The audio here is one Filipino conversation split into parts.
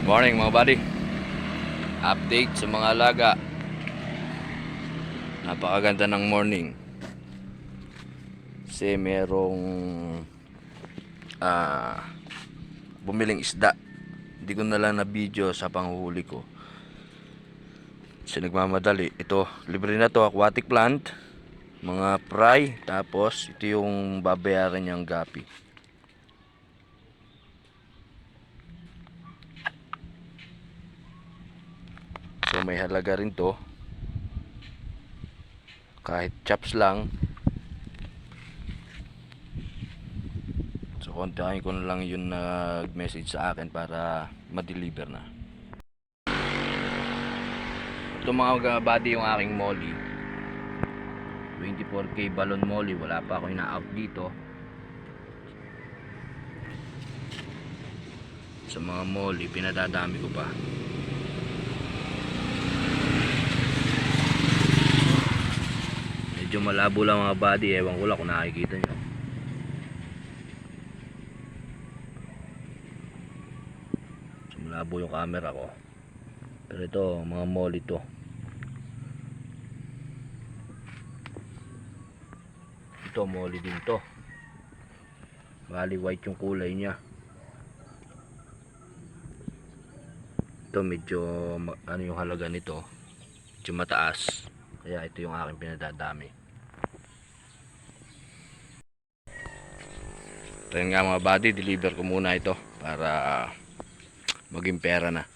Morning mga buddy. Update sa mga alaga. Napakaganda ng morning. Kasi merong ah bumiling isda. Hindi ko na lang na video sa panghuli ko. Kasi nagmamadali. Ito, libre na to aquatic plant. Mga fry. Tapos, ito yung babayaran niyang gapi. So may halaga rin to. Kahit chops lang. So kontakin ko na lang yung nag-message sa akin para ma-deliver na. Ito mga body yung aking molly. 24k balon molly. Wala pa ako ina-out dito. Sa mga molly, pinadadami ko pa. Medyo malabo lang mga body, ewan ko lang kung nakikita nyo. So, malabo yung camera ko. Pero ito, mga molly to. Ito, molly din to. Bali white yung kulay niya. Ito medyo ano yung halaga nito. Medyo mataas. Kaya ito yung aking pinadadami. Ito nga mga buddy, deliver ko muna ito para maging pera na.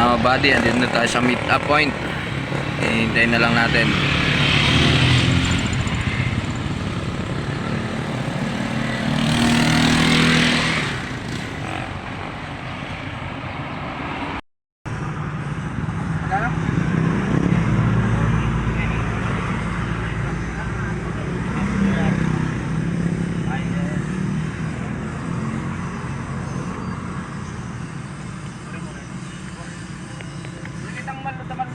Mga buddy, andito na tayo sa meet up point. Hihintayin na lang natin. Madalas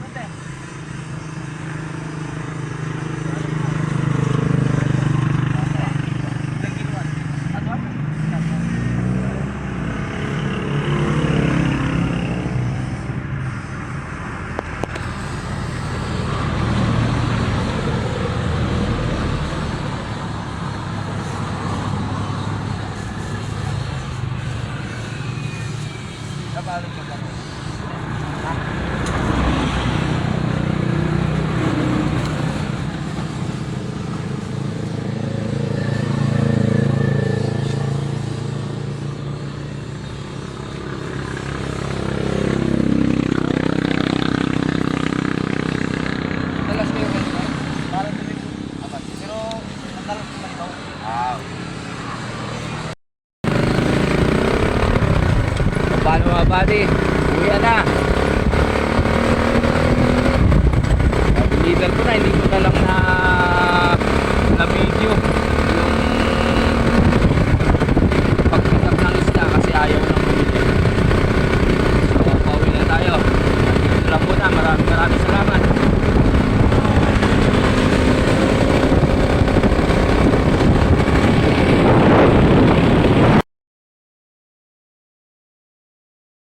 buddy?